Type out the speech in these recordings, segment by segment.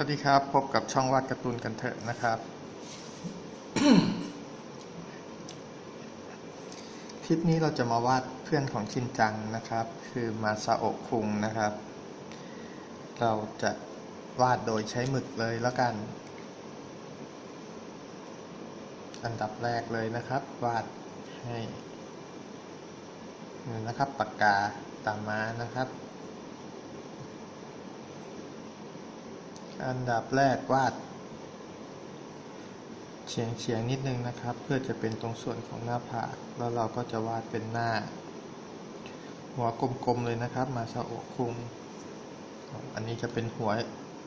วัสดีครับ พบกับช่องวาดการ์ตูนกันเถอะนะครับ คลิปนี้เราจะมาวาดเพื่อนของชินจังนะครับ คือมาซาโอะคุงนะครับ เราจะวาดโดยใช้หมึกเลยแล้วกัน อันดับแรกเลยนะครับ วาดให้นี่นะครับปากกาตามมานะครับ อันดับแรกวาดเฉียงเฉียงๆนิดนึงนะครับ เพื่อจะเป็นตรงส่วนของหน้าผากแล้วเราก็จะวาดเป็นหน้า หัวกลมๆเลยนะครับ มาซาโอะคุงอันนี้จะเป็นหัว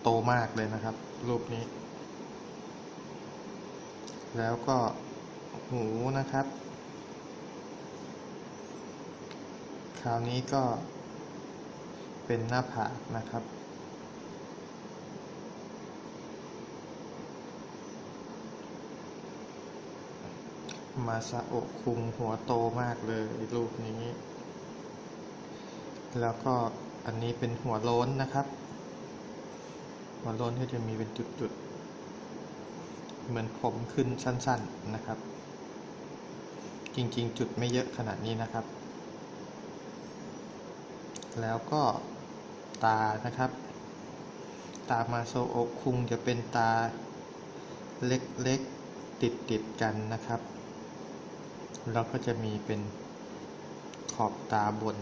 โตมากเลยนะครับ รูปนี้ แล้วก็หูนะครับ คราวนี้ก็เป็นหน้าผากนะครับ มาซาโอะคุงหัวโตมากเลยรูปนี้ แล้วก็อันนี้เป็นหัวโล้นนะครับ หัวโล้นก็จะมีเป็นจุดๆ เหมือนผมขึ้นสั้นๆนะครับ จริงๆ จุดไม่เยอะขนาดนี้นะครับ แล้วก็ตานะครับ ตามาโซโอะคุงจะเป็นตาเล็กๆติดๆกันนะครับ เราก็จะมีเป็นขอบตาบน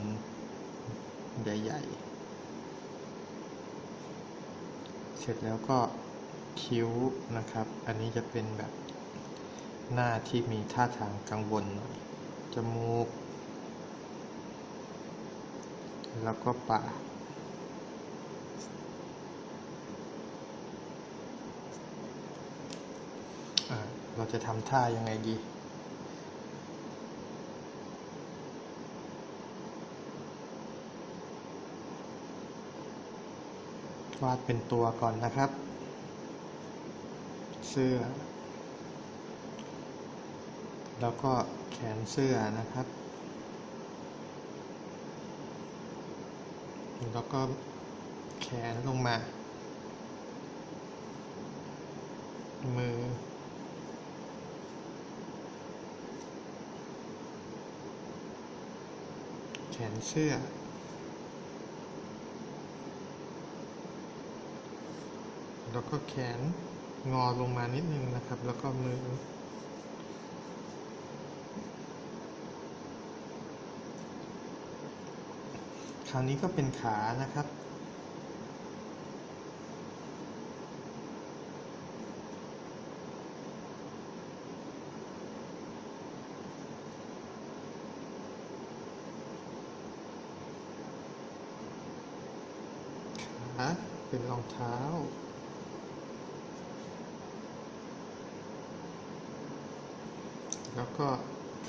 ใหญ่ๆ เสร็จแล้วก็คิ้วนะครับ อันนี้จะเป็นแบบหน้าที่มีท่าทางกังวลหน่อย จมูก แล้วก็ปากเราจะทำท่ายังไงดี วาดเป็นตัวก่อนนะครับ เสื้อ แล้วก็แขนเสื้อนะครับ แล้วก็แขนลงมา มือ แขนเสื้อ แล้วก็แขนงอลงมานิดนึงนะครับ แล้วก็มือ คราวนี้ก็เป็นขานะครับขาเป็นรองเท้า แล้วก็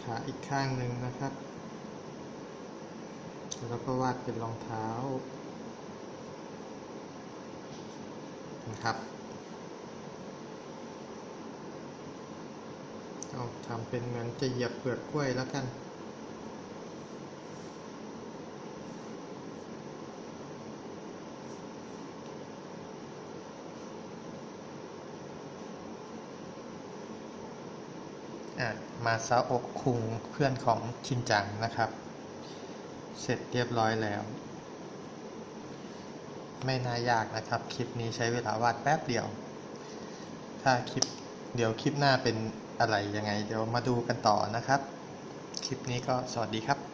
ขาอีกข้างหนึ่งนะครับ แล้วก็วาดเป็นรองเท้านะครับเอาทำเป็นเหมือนจะเหยียบเปลือกกล้วยแล้วกัน มาซาโอกคุงเพื่อนของชินจังนะครับ เสร็จเรียบร้อยแล้ว ไม่น่ายากนะครับ คลิปนี้ใช้เวลาวาดแป๊บเดียว ถ้าคลิปเดี๋ยวคลิปหน้าเป็นอะไรยังไง เดี๋ยวมาดูกันต่อนะครับ คลิปนี้ก็สวัสดีครับ